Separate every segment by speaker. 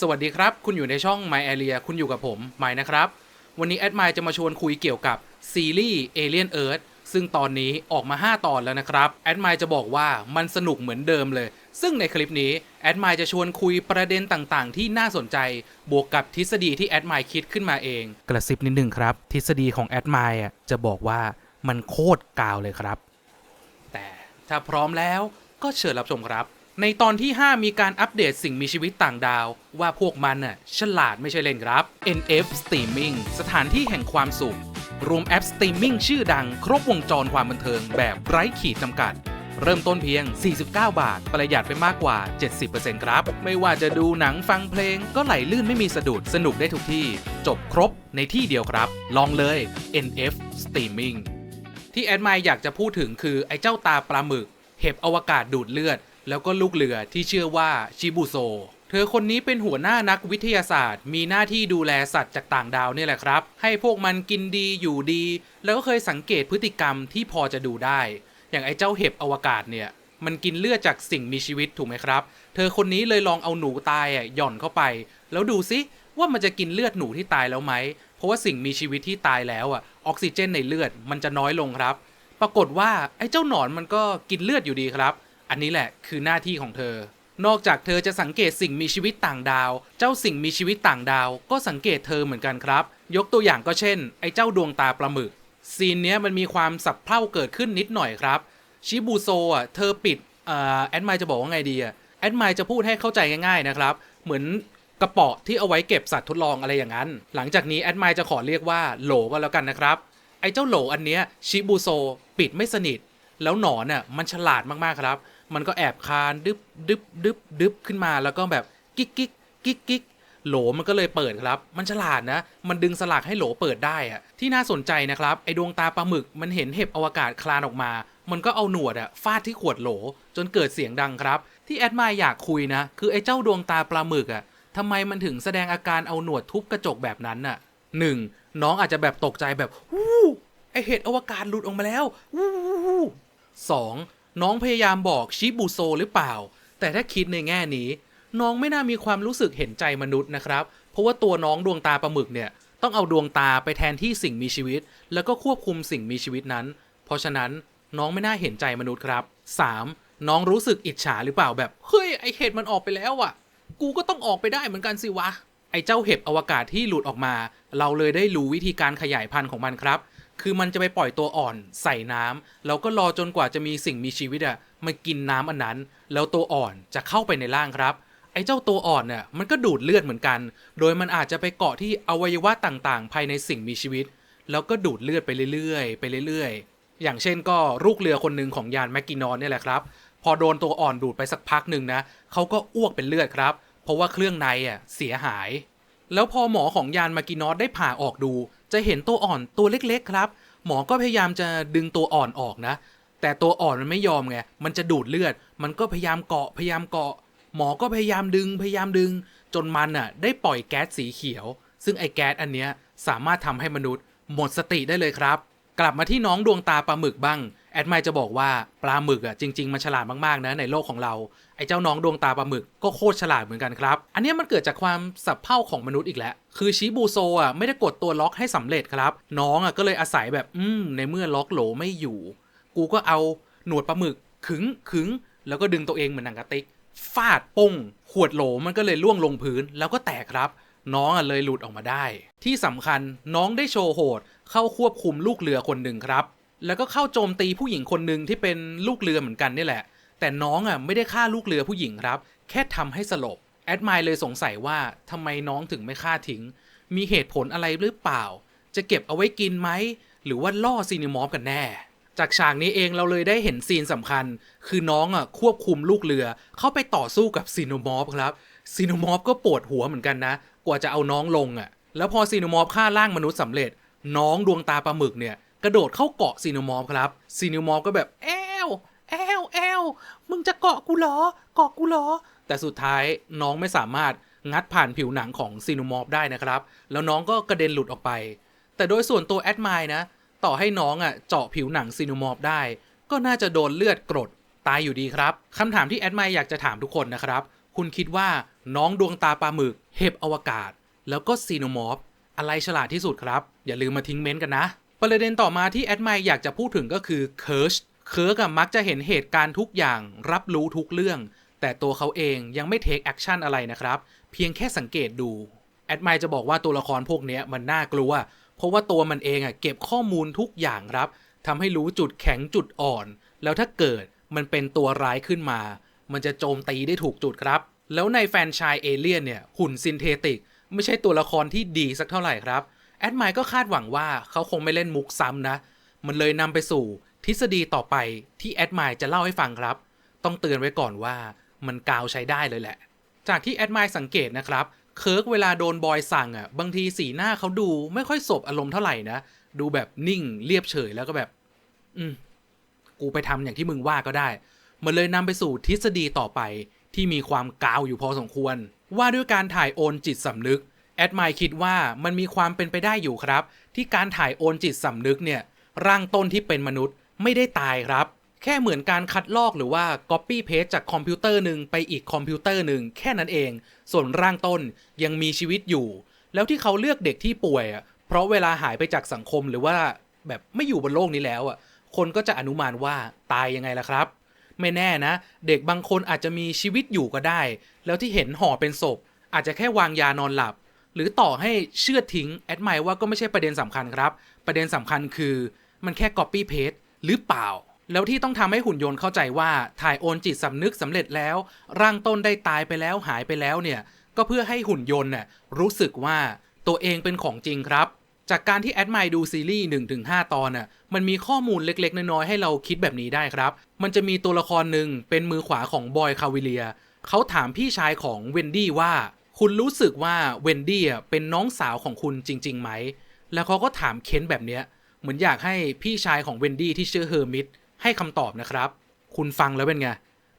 Speaker 1: สวัสดีครับ คุณอยู่ในช่อง My Area คุณอยู่กับผมไมค์นะครับ วันนี้แอดไมจะมาชวนคุยเกี่ยวกับซีรีส์ Alien Earth ซึ่งตอนนี้ออกมา 5 ตอนแล้วนะครับ แอดไมจะบอกว่ามันสนุกเหมือนเดิมเลย ซึ่งในคลิปนี้ แอดไมจะชวนคุยประเด็นต่างๆ ที่น่าสนใจ บวกกับทฤษฎีที่แอดไมคิดขึ้นมาเอง กระซิบนิดนึงครับ ทฤษฎีของแอดไมอะจะบอกว่ามันโคตรกาวเลยครับ แต่ถ้าพร้อมแล้วก็เชิญรับชมครับ ในตอนที่ 5 มีการอัปเดตสิ่งมีชีวิตต่างดาว ว่าพวกมันน่ะฉลาดไม่ใช่เล่นครับ NF Streaming สถานที่แห่งความสุข รวมแอปสตรีมมิ่งชื่อดังครบวงจรความบันเทิงแบบไร้ขีดจำกัด เริ่มต้นเพียง 49 บาท ประหยัดไปมากกว่า 70%ครับ ไม่ว่าจะดูหนังฟังเพลงก็ไหลลื่นไม่มีสะดุดสนุกได้ทุกที่ จบครบในที่เดียวครับ ลองเลย NF Streaming ที่แอดมายอยากจะพูดถึงคือไอ้เจ้าตาปลาหมึก เห็บอวกาศดูดเลือด แล้วก็ลูกเรือที่ชื่อว่าชิบุโซ เธอคนนี้เป็นหัวหน้านักวิทยาศาสตร์ มีหน้าที่ดูแลสัตว์จากต่างดาวเนี่ยแหละครับ ให้พวกมันกินดีอยู่ดี แล้วก็เคยสังเกตพฤติกรรมที่พอจะดูได้ อย่างไอ้เจ้าเห็บอวกาศเนี่ย มันกินเลือดจากสิ่งมีชีวิตถูกไหมครับ เธอคนนี้เลยลองเอาหนูตายอะหย่อนเข้าไป แล้วดูซิว่ามันจะกินเลือดหนูที่ตายแล้วไหม เพราะว่าสิ่งมีชีวิตที่ตายแล้วอะออกซิเจนในเลือดมันจะน้อยลงครับ ปรากฏว่าไอ้เจ้าหนอนมันก็กินเลือดอยู่ดีครับ อันนี้แหละคือหน้าที่ของเธอ นอกจากเธอจะสังเกตสิ่งมีชีวิตต่างดาว เจ้าสิ่งมีชีวิตต่างดาว ก็สังเกตเธอเหมือนกันครับ ยกตัวอย่างก็เช่น ไอ้เจ้าดวงตาปลาหมึก ซีนเนี้ยมันมีความสับเพร่าเกิดขึ้นนิดหน่อยครับ ชิบูโซอะเธอปิดอ่อแอดไมจะบอกว่าไงดีอะแอดไมจะพูดให้เข้าใจง่ายๆนะครับ เหมือนกระเป๋อที่เอาไว้เก็บสัตว์ทดลองอะไรอย่างนั้น หลังจากนี้แอดไมจะขอเรียกว่าโหลก็แล้วกันนะครับ ไอ้เจ้าโหลอันเนี้ยชิบูโซปิดไม่สนิท แล้วหนอนน่ะมันฉลาดมากๆครับ มันก็แอบคานดึบดึบดึบดึบขึ้นมาแล้วก็แบบกิ๊กกิ๊กกิ๊กกิ๊กโหลมันก็เลยเปิดครับ มันฉลาดนะ มันดึงสลักให้โหลเปิดได้อะที่น่าสนใจนะครับ ไอดวงตาปลาหมึกมันเห็นเห็บอวกาศคลานออกมา มันก็เอาหนวดอะฟาดที่ขวดโหล จนเกิดเสียงดังครับ ที่แอดมายอยากคุยนะ คือไอเจ้าดวงตาปลาหมึกอะทำไมมันถึงแสดงอาการเอาหนวดทุบกระจกแบบนั้นน่ะหนึ่งน้องอาจจะแบบตกใจแบบวู้ไอเห็ดอวกาศหลุดออกมาแล้ววู้วู้วู้ 2. น้องพยายามบอกชิบูโซหรือเปล่า แต่ถ้าคิดในแง่นี้ น้องไม่น่ามีความรู้สึกเห็นใจมนุษย์นะครับ เพราะว่าตัวน้องดวงตาปลาหมึกเนี่ยต้องเอาดวงตาไปแทนที่สิ่งมีชีวิต แล้วก็ควบคุมสิ่งมีชีวิตนั้น เพราะฉะนั้นน้องไม่น่าเห็นใจมนุษย์ครับ 3. น้องรู้สึกอิจฉาหรือเปล่าแบบเฮ้ยไอเห็ดมันออกไปแล้วอะกูก็ต้องออกไปได้เหมือนกันสิวะไอเจ้าเห็บอวกาศที่หลุดออกมา เราเลยได้รู้วิธีการขยายพันธุ์ของมันครับ คือมันจะไปปล่อยตัวอ่อนใส่น้ำแล้วก็รอจนกว่าจะมีสิ่งมีชีวิตอะมากินน้ำอันนั้น แล้วตัวอ่อนจะเข้าไปในร่างครับไอ้เจ้าตัวอ่อนเนี่ยมันก็ดูดเลือดเหมือนกัน โดยมันอาจจะไปเกาะที่อวัยวะต่างๆ ภายในสิ่งมีชีวิต แล้วก็ดูดเลือดไปเรื่อยๆ ไปเรื่อยๆ อย่างเช่นก็ลูกเรือคนหนึ่งของยานแมกกินอนเนี่ยแหละครับ พอโดนตัวอ่อนดูดไปสักพักหนึ่งนะเขาก็อ้วกเป็นเลือดครับ เพราะว่าเครื่องในอะเสียหาย แล้วพอหมอของยานมากินอสได้ผ่าออกดู จะเห็นตัวอ่อนตัวเล็กๆครับ หมอก็พยายามจะดึงตัวอ่อนออกนะ แต่ตัวอ่อนมันไม่ยอมไงมันจะดูดเลือด มันก็พยายามเกาะพยายามเกาะ หมอก็พยายามดึงพยายามดึง จนมันอะ ได้ปล่อยแก๊สสีเขียว ซึ่งไอ้แก๊สอันเนี้ยสามารถทำให้มนุษย์ หมดสติได้เลยครับ กลับมาที่น้องดวงตาปลาหมึกบ้าง แอดไมจะบอกว่าปลาหมึกอะจริง ๆมันฉลาดมากๆนะในโลกของเราไอ้เจ้าน้องดวงตาปลาหมึกก็โคตรฉลาดเหมือนกันครับ อันนี้มันเกิดจากความสับเพ่าของมนุษย์อีกแล้ว คือชิบูโซอะไม่ได้กดตัวล็อกให้สำเร็จครับ น้องอะก็เลยอาศัยแบบอืมในเมื่อล็อกโหลไม่อยู่ กูก็เอาหนวดปลาหมึกขึงขึงแล้วก็ดึงตัวเองเหมือนหนังกระติกฟาดป้งขวดโหลมันก็เลยล่วงลงพื้นแล้วก็แตกครับ น้องอะเลยหลุดออกมาได้ ที่สำคัญน้องได้โชว์โหดเข้าควบคุมลูกเรือคนหนึ่งครับ แล้วก็เข้าโจมตีผู้หญิงคนหนึ่งที่เป็นลูกเรือเหมือนกันนี่แหละ แต่น้องอะไม่ได้ฆ่าลูกเรือผู้หญิงครับ แค่ทำให้สลบ แอดมายเลยสงสัยว่าทำไมน้องถึงไม่ฆ่าทิ้ง มีเหตุผลอะไรหรือเปล่า จะเก็บเอาไว้กินไหม หรือว่าล่อซีนิมอฟกันแน่ จากฉากนี้เองเราเลยได้เห็นซีนสำคัญ คือน้องอะควบคุมลูกเรือเข้าไปต่อสู้กับซีโนมอฟครับซีโนมอฟก็ปวดหัวเหมือนกันนะ กว่าจะเอาน้องลงอะ แล้วพอซีโนมอฟฆ่าร่างมนุษย์สำเร็จ น้องดวงตาปลาหมึกเนี่ย กระโดดเข้าเกาะซีโนมอฟครับซีโนมอฟก็แบบแอวแอวแอวมึงจะเกาะกูเหรอเกาะกูเหรอ แต่สุดท้ายน้องไม่สามารถงัดผ่านผิวหนังของซีโนมอฟได้นะครับ แล้วน้องก็กระเด็นหลุดออกไป แต่โดยส่วนตัวแอดมายนะ ต่อให้น้องอะเจาะผิวหนังซีโนมอฟได้ ก็น่าจะโดนเลือดกรดตายอยู่ดีครับคำถามที่แอดมายอยากจะถามทุกคนนะครับ คุณคิดว่าน้องดวงตาปลาหมึก เห็บอวกาศ แล้วก็ซีโนมอร์ฟอะไรฉลาดที่สุดครับ อย่าลืมมาทิ้งเม้นต์กันนะ ประเด็นต่อมาที่แอดไมอยากจะพูดถึงก็คือเคิร์ชเคิร์กมักจะเห็นเหตุการณ์ทุกอย่างรับรู้ทุกเรื่อง แต่ตัวเขาเองยังไม่เทคแอคชั่นอะไรนะครับ เพียงแค่สังเกตดู แอดไมจะบอกว่าตัวละครพวกนี้มันน่ากลัว เพราะว่าตัวมันเองอะเก็บข้อมูลทุกอย่างครับทำให้รู้จุดแข็งจุดอ่อน แล้วถ้าเกิดมันเป็นตัวร้ายขึ้นมา มันจะโจมตีได้ถูกจุดครับ แล้วในแฟนชายเอเลียนเนี่ยหุ่นซินเทติก ไม่ใช่ตัวละครที่ดีสักเท่าไหร่ครับ แอดไมก็คาดหวังว่าเขาคงไม่เล่นมุกซ้ำนะ มันเลยนำไปสู่ทฤษฎีต่อไปที่แอดไมจะเล่าให้ฟังครับ ต้องเตือนไว้ก่อนว่ามันกาวใช้ได้เลยแหละ จากที่แอดไมสังเกตนะครับเคิร์กเวลาโดนบอยสั่งอะ บางทีสีหน้าเขาดูไม่ค่อยสบอารมณ์เท่าไหร่นะ ดูแบบนิ่งเรียบเฉยแล้วก็แบบ อืม กูไปทำอย่างที่มึงว่าก็ได้ มันเลยนำไปสู่ทฤษฎีต่อไปที่มีความกาวอยู่พอสมควร ว่าด้วยการถ่ายโอนจิตสำนึก แอดไมคิดว่ามันมีความเป็นไปได้อยู่ครับ ที่การถ่ายโอนจิตสำนึกเนี่ย ร่างต้นที่เป็นมนุษย์ไม่ได้ตายครับ แค่เหมือนการคัดลอกหรือว่า Copy Paste จากคอมพิวเตอร์หนึ่งไปอีกคอมพิวเตอร์หนึ่งแค่นั้นเอง ส่วนร่างต้นยังมีชีวิตอยู่ แล้วที่เขาเลือกเด็กที่ป่วยอะเพราะเวลาหายไปจากสังคมหรือว่าแบบไม่อยู่บนโลกนี้แล้วอะคนก็จะอนุมานว่าตายยังไงล่ะครับ ไม่แน่นะ เด็กบางคนอาจจะมีชีวิตอยู่ก็ได้ แล้วที่เห็นห่อเป็นศพ อาจจะแค่วางยานอนหลับ หรือต่อให้เชื่อทิ้งแอดไมว่าก็ไม่ใช่ประเด็นสำคัญครับ ประเด็นสำคัญคือมันแค่ Copy Paste หรือเปล่า แล้วที่ต้องทำให้หุ่นยนต์เข้าใจว่าถ่ายโอนจิตสำนึกสำเร็จแล้ว ร่างต้นได้ตายไปแล้วหายไปแล้วเนี่ย ก็เพื่อให้หุ่นยนต์น่ะรู้สึกว่าตัวเองเป็นของจริงครับ จากการที่แอดไมดูซีรีส์1-5 ตอนน่ะมันมีข้อมูลเล็กๆ น้อยๆ ให้เราคิดแบบนี้ได้ครับ มันจะมีตัวละครหนึ่งเป็นมือขวาของบอยคาวิเลียเขาถามพี่ชายของเวนดี้ว่า คุณรู้สึกว่าเวนดี้เป็นน้องสาวของคุณจริงๆไหม แล้วเขาก็ถามเค้นแบบเนี้ย เหมือนอยากให้พี่ชายของเวนดี้ที่ชื่อเฮอร์มิตให้คำตอบนะครับ คุณฟังแล้วเป็นไง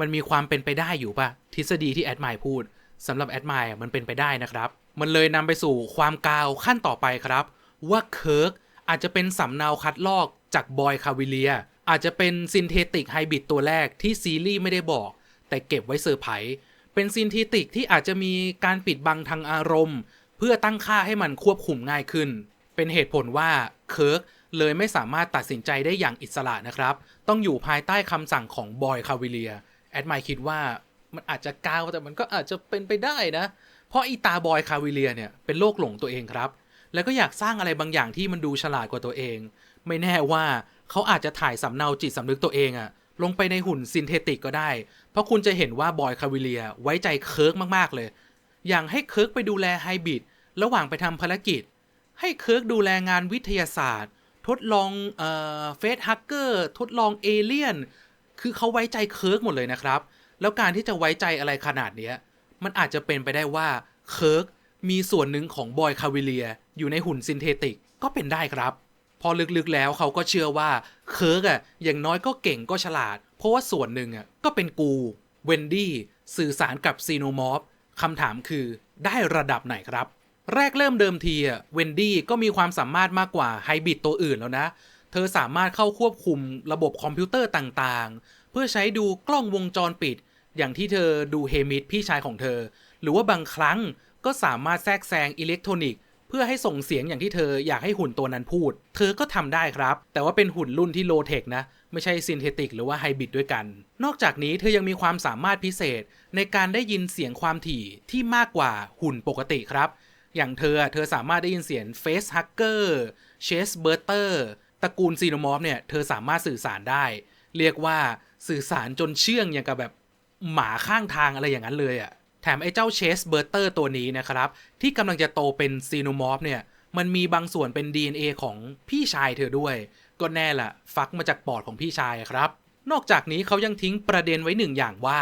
Speaker 1: มันมีความเป็นไปได้อยู่ปะทฤษฎีที่แอดไมพูดสำหรับแอดไมมันเป็นไปได้นะครับ มันเลยนำไปสู่ความกาวขั้นต่อไปครับ ว่าเคิร์กอาจจะเป็นสำเนาคัดลอกจากบอยคาวิเลีย อาจจะเป็นซินเทติกไฮบริดตัวแรกที่ซีรีส์ไม่ได้บอก แต่เก็บไว้เซอร์ไพรส์ เป็นซินเทติกที่อาจจะมีการปิดบังทางอารมณ์ เพื่อตั้งค่าให้มันควบคุมง่ายขึ้น เป็นเหตุผลว่าเคิร์กเลยไม่สามารถตัดสินใจได้อย่างอิสระนะครับ ต้องอยู่ภายใต้คำสั่งของบอยคาวิเลีย แอดไมคิดว่ามันอาจจะก้าวแต่มันก็อาจจะเป็นไปได้นะ เพราะอีตาบอยคาวิเลียเนี่ยเป็นโรคหลงตัวเองครับ แล้วก็อยากสร้างอะไรบางอย่างที่มันดูฉลาดกว่าตัวเอง ไม่แน่ว่าเขาอาจจะถ่ายสำเนาจิตสำนึกตัวเองอะ ลงไปในหุ่นซินเทติกก็ได้ เพราะคุณจะเห็นว่าบอยคาวิเลียไว้ใจเคิร์กมากๆเลย อย่างให้เคิร์กไปดูแลไฮบิดระหว่างไปทำภารกิจ ให้เคิร์กดูแลงานวิทยาศาสตร์ ทดลองเอ่อเฟสฮักเกอร์ทดลองเอเลี่ยน คือเขาไว้ใจเคิร์กหมดเลยนะครับ แล้วการที่จะไว้ใจอะไรขนาดเนี้ย มันอาจจะเป็นไปได้ว่าเคิร์กมีส่วนหนึ่งของบอยคาวิเลียอยู่ในหุ่นซินเทติกก็เป็นได้ครับ พอลึกๆแล้วเขาก็เชื่อว่าเคิร์กอะอย่างน้อยก็เก่งก็ฉลาด เพราะว่าส่วนหนึ่งอะก็เป็นกู เวนดี้สื่อสารกับซีโนมอฟคำถามคือได้ระดับไหนครับ แรกเริ่มเดิมทีอะเวนดี้ก็มีความสามารถมากกว่าไฮบริดตัวอื่นแล้วนะ เธอสามารถเข้าควบคุมระบบคอมพิวเตอร์ต่างๆ เพื่อใช้ดูกล้องวงจรปิด อย่างที่เธอดูเฮมิดพี่ชายของเธอ หรือว่าบางครั้งก็สามารถแทรกแซงอิเล็กทรอนิกส์ เพื่อให้ส่งเสียงอย่างที่เธออยากให้หุ่นตัวนั้นพูด เธอก็ทำได้ครับ แต่ว่าเป็นหุ่นรุ่นที่โลเทคนะ ไม่ใช่ซินเทติกหรือว่าไฮบริดด้วยกัน นอกจากนี้เธอยังมีความสามารถพิเศษ ในการได้ยินเสียงความถี่ที่มากกว่าหุ่นปกติครับ อย่างเธอเธอสามารถได้ยินเสียงเฟสฮักเกอร์เชสเบอร์เตอร์ตระกูลซีโนมอฟเนี่ยเธอสามารถสื่อสารได้ เรียกว่าสื่อสารจนเชื่องอย่างกับแบบหมาข้างทางอะไรอย่างนั้นเลยอะ่ะ มไอ้เจ้าเชสเบอร์เตอร์ตัวนี้นะครับ ที่กำลังจะโตเป็นซีโนมอร์ฟเนี่ย มันมีบางส่วนเป็น DNA ของพี่ชายเธอด้วย ก็แน่ละฟักมาจากปอดของพี่ชายครับ นอกจากนี้เขายังทิ้งประเด็นไว้หนึ่งอย่างว่า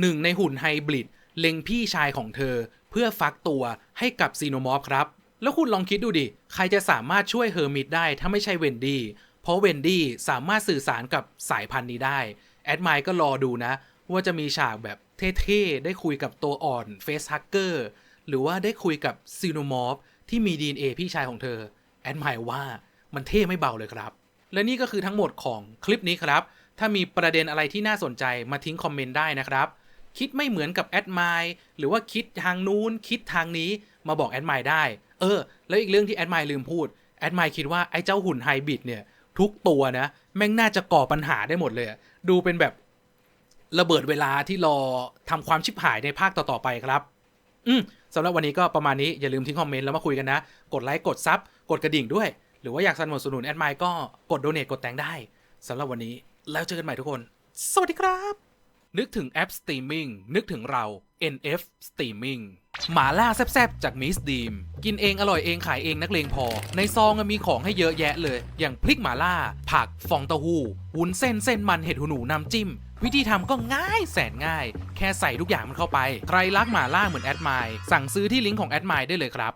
Speaker 1: หนึ่งในหุ่นไฮบริดเล็งพี่ชายของเธอ เพื่อฟักตัวให้กับซีโนมอร์ฟครับ แล้วคุณลองคิดดูดิ ใครจะสามารถช่วยเฮอร์มิดได้ถ้าไม่ใช่เวนดี้เพราะเวนดี้สามารถสื่อสารกับสายพันธุ์นี้ได้แอดไมล์ก็รอดูนะ ว่าจะมีฉากแบบ เท่ๆ ได้คุยกับตัวอ่อนเฟสฮักเกอร์หรือว่าได้คุยกับซีโนมอฟที่มี DNA พี่ชายของเธอ แอดไมล์ว่ามันเท่ไม่เบาเลยครับ และนี่ก็คือทั้งหมดของคลิปนี้ครับ ถ้ามีประเด็นอะไรที่น่าสนใจมาทิ้งคอมเมนต์ได้นะครับ คิดไม่เหมือนกับแอดมายหรือว่าคิดทางนู้นคิดทางนี้มาบอกแอดมายได้ เออ แล้วอีกเรื่องที่แอดมายลืมพูดแอดมายคิดว่าไอ้เจ้าหุ่นไฮบริดเนี่ยทุกตัวนะ แม่งน่าจะก่อปัญหาได้หมดเลย ดูเป็นแบบ ระเบิดเวลาที่รอทำความชิบหายในภาคต่อ ๆ ไปครับ อืมสำหรับวันนี้ก็ประมาณนี้อย่าลืมทิ้งคอมเมนต์แล้วมาคุยกันนะ กดไลค์กดซับกดกระดิ่งด้วย หรือว่าอยากสนับสนุนแอดไมายก็กดโดเน a t กดแต่งได้สำหรับวันนี้แล้วเจอกันใหม่ทุกคน สวัสดีครับ นึกถึงแอปสตรีมมิ่งนึกถึงเรา NF Streaming หมาล่าแซ่บๆ จากมิสดีม กินเองอร่อยเองขายเองนักเลงพอ ในซองมีของให้เยอะแยะเลย อย่างพริกหมาล่า ผักฟองเต้าหู้วุ้นเส้นเส้นมันเห็ดหูหนูน้ำจิ้ม วิธีทำก็ง่ายแสนง่าย แค่ใส่ทุกอย่างมันเข้าไป ใครรักหมาล่าเหมือนแอดไมล์สั่งซื้อที่ลิงก์ของแอดไมล์ได้เลยครับ